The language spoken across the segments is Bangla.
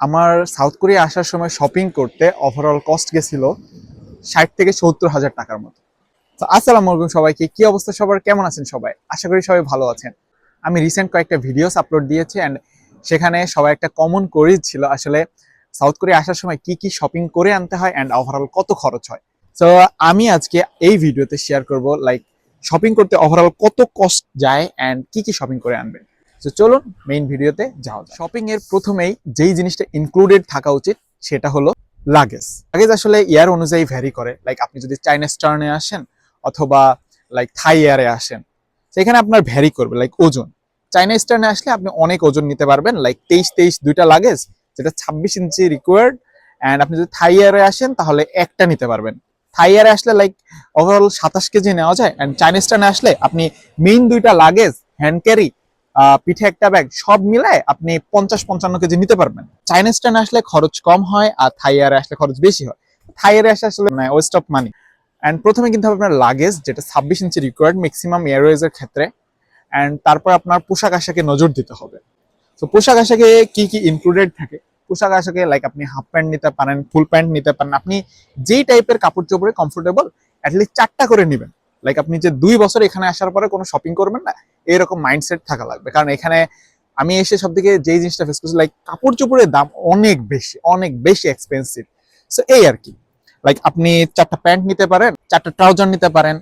আমার সাউথ কোরিয়া আসার সময় শপিং করতে ওভারঅল কস্ট গেছিল ষাট থেকে সত্তর হাজার টাকার মতো। তো আসসালামু আলাইকুম সবাইকে। কি অবস্থা সবার? কেমন আছেন সবাই? আশা করি সবাই ভালো আছেন। আমি রিসেন্ট কয়েকটা ভিডিওস আপলোড দিয়েছি অ্যান্ড সেখানে সবাই একটা কমন কোরিজ ছিল আসলে সাউথ কোরিয়া আসার সময় কি কি শপিং করে আনতে হয় অ্যান্ড ওভারঅল কত খরচ হয়। তো আমি আজকে এই ভিডিওতে শেয়ার করব লাইক শপিং করতে ওভারঅল কত কস্ট যায় অ্যান্ড কি কি শপিং করে আনবেন। তো চলুন মেইন ভিডিওতে যাওয়া শপিং এর প্রথমেই যেই জিনিসটা ইনক্লুডেড থাকা উচিত, সেটা হলো লাগেজ লাগেজ আসলে ইয়ার অনুযায়ী ভ্যারি করে। লাইক আপনি যদি চাইনা স্টার্নে আসেন অথবা লাইক থাই এয়ারে আসেন, সেখানে আপনার ভ্যারি করবে লাইক ওজন। চাইনা স্টার্নে আসলে আপনি অনেক ওজন নিতে পারবেন লাইক তেইশ তেইশ দুইটা লাগেজ যেটা ছাব্বিশ ইঞ্চি রিকোয়ার্ড অ্যান্ড আপনি যদি থাই এয়ারে আসেন, তাহলে একটা নিতে পারবেন। থাই এয়ারে আসলে লাইক ওভারঅল সাতাশ কেজি নেওয়া যায় অ্যান্ড চাইনিজ স্টার্নে আসলে আপনি মেইন দুইটা লাগেজ হ্যান্ড ক্যারি পিঠে একটা ব্যাগ সব মিলায় আপনি পঞ্চাশ পঞ্চান্ন কেজি নিতে পারবেন। চাইনিজ স্টার্নে আসলে খরচ কম হয় আর থাই এয়ারে আসলে খরচ বেশি হয়। থাই এয়ারে আসলে আসলে ওয়েস্ট অফ মানি অ্যান্ড প্রথমে কিন্তু আপনার লাগেজ যেটা ছাব্বিশ ইঞ্চি রিকোয়ার্ড ম্যাক্সিমাম এয়ারওয়েজের ক্ষেত্রে। অ্যান্ড তারপর আপনার পোশাক আশাকে নজর দিতে হবে। তো পোশাক আশাকে কি কি ইনক্লুডেড থাকে? পোশাক আশাকে লাইক আপনি হাফ প্যান্ট নিতে পারেন ফুল প্যান্ট নিতে পারেন। আপনি যেই টাইপের কাপড় চোপড়ে কমফোর্টেবল অ্যাটলিস্ট চারটা করে নেবেন। লাইক আপনি যে দুই বছর এখানে আসার পরে কোনো শপিং করবেন না, এরকম মাইন্ডসেট থাকা লাগবে। কারণ এখানে আমি এসে সব থেকে যেই জিনিসটা ফেস করছি লাইক কাপড় চোপড়ের দাম অনেক বেশি অনেক বেশি এক্সপেন্সিভ সো এই আর কি। লাইক আপনি চারটা প্যান্ট নিতে পারেন, চারটা ট্রাউজার নিতে পারেন,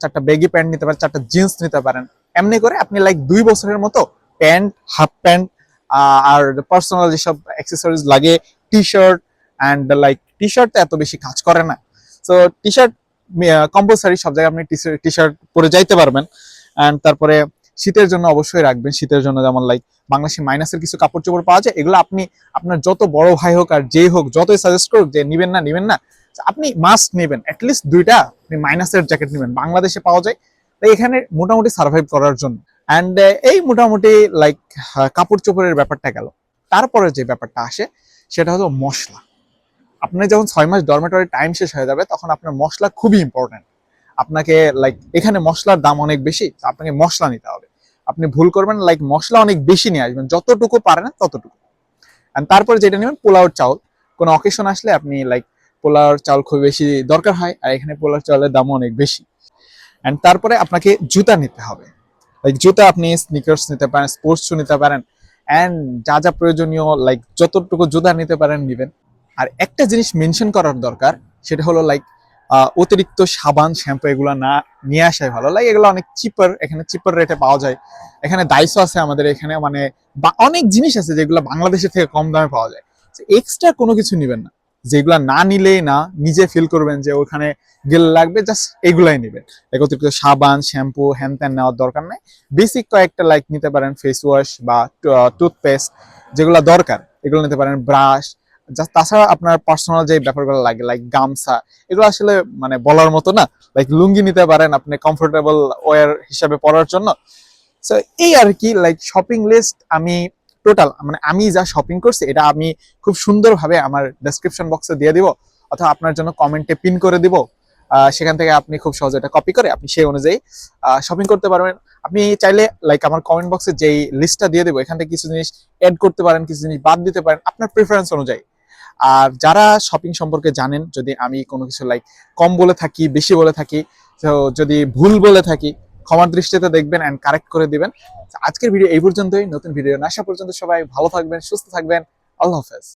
চারটা বেগি প্যান্ট নিতে পারেন, চারটা জিন্স নিতে পারেন। এমনি করে আপনি লাইক দুই বছরের মতো প্যান্ট হাফ প্যান্ট আর পার্সোনাল যেসব অ্যাক্সেসরিজ লাগে T shirt and like T shirt এত বেশি কাজ করে না। সো টি শার্ট কম্পালসারি সব জায়গায় আপনি টি শার্ট পরে যাইতে পারবেন। অ্যান্ড তারপরে শীতের জন্য অবশ্যই রাখবেন। শীতের জন্য যেমন লাইক বাংলাদেশি মাইনাসের কিছু কাপড় চোপড় পাওয়া যায়, এগুলো আপনি, আপনার যত বড় ভাই হোক আর যেই হোক, যতই সাজেস্ট করুক যে নিবেন না নিবেন না, আপনি মাস্ট নেবেন। অ্যাটলিস্ট দুইটা আপনি মাইনাসের জ্যাকেট নেবেন। বাংলাদেশে পাওয়া যায়। তাই এখানে মোটামুটি সার্ভাইভ করার জন্য। অ্যান্ড এই মোটামুটি লাইক কাপড় চোপড়ের ব্যাপারটা গেল। তারপরে যে ব্যাপারটা আসে, সেটা হলো মশলা। আপনার যখন ছয় মাস ডরমেটরি টাইম শেষ হয়ে যাবে, তখন আপনার মশলা খুবই ইম্পর্টেন্ট আপনাকে লাইক এখানে মশলার দাম অনেক বেশি আপনাকে মশলা নিতে হবে। আপনি ভুল করবেন লাইক মশলা অনেক বেশি নিয়ে আসবেন, যতটুকু পারেন ততটুকু। And তারপরে যেটা নেবেন, পোলাওর চাউল। কোনো অকেশন আসলে আপনি লাইক পোলাওর চাউল খুব বেশি দরকার হয়, আর এখানে পোলাওর চাউলের দামও অনেক বেশি। অ্যান্ড তারপরে আপনাকে জুতা নিতে হবে। লাইক জুতা আপনি স্নিকার্স নিতে পারেন স্পোর্টস শু নিতে পারেন। অ্যান্ড যা যা প্রয়োজনীয় লাইক যতটুকু জুতা নিতে পারেন, নেবেন। আর একটা জিনিস মেনশন করার দরকার, সেটা হলো লাইক অতিরিক্ত সাবান, শ্যাম্পু, এগুলো না নিয়ে আসাই ভালো। লাইক এগুলো অনেক চিপার এখানে চিপার রেটে পাওয়া যায়। এখানে দাইসও আছে আমাদের, এখানে মানে অনেক জিনিস আছে যেগুলো বাংলাদেশের থেকে কম দামে পাওয়া যায়। এক্সট্রা কোনো কিছু নেবেন না। যেগুলা না নিলেই না, নিজে ফিল করবেন যে ওখানে গেলে লাগবে জাস্ট এগুলাই নেবেন। অতিরিক্ত সাবান, শ্যাম্পু হ্যান ত্যান নেওয়ার দরকার নেই। বেসিক কয়েকটা লাইক নিতে পারেন ফেস ওয়াশ বা টুথপেস্ট যেগুলো দরকার। এগুলো নিতে পারেন ব্রাশ তাছাড়া আপনার পার্সোনাল যে ব্যাপারগুলো লাগে লাইক গামছা, এগুলো আসলে মানে বলার মতো না। লাইক লুঙ্গি নিতে পারেন আপনি কমফোর্টেবল ওয়ার হিসাবে পরার জন্য। সো এই আর কি লাইক শপিং লিস্ট আমি টোটাল মানে আমি যা শপিং করছি, এটা আমি খুব সুন্দরভাবে আমার ডেসক্রিপশন বক্সে দিয়ে দিব, অথবা আপনার জন্য কমেন্টে পিন করে দিব। সেখান থেকে আপনি খুব সহজে এটা কপি করে, আপনি সেই অনুযায়ী শপিং করতে পারবেন। আপনি চাইলে লাইক আমার কমেন্ট বক্সে যেই লিস্টটা দিয়ে দেবো, এখান থেকে কিছু জিনিস অ্যাড করতে পারেন, কিছু জিনিস বাদ দিতে পারেন, আপনার প্রিফারেন্স অনুযায়ী। আর যারা শপিং সম্পর্কে জানেন, যদি আমি কোনো কিছু লাইক কম বলে থাকি, বেশি বলে থাকি, তো যদি ভুল বলে থাকি, ক্ষমার দৃষ্টিতে দেখবেন অ্যান্ড কারেক্ট করে দিবেন। আজকের ভিডিও এই পর্যন্তই, নতুন ভিডিও আসা পর্যন্ত সবাই ভালো থাকবেন, সুস্থ থাকবেন। আল্লাহ হাফেজ।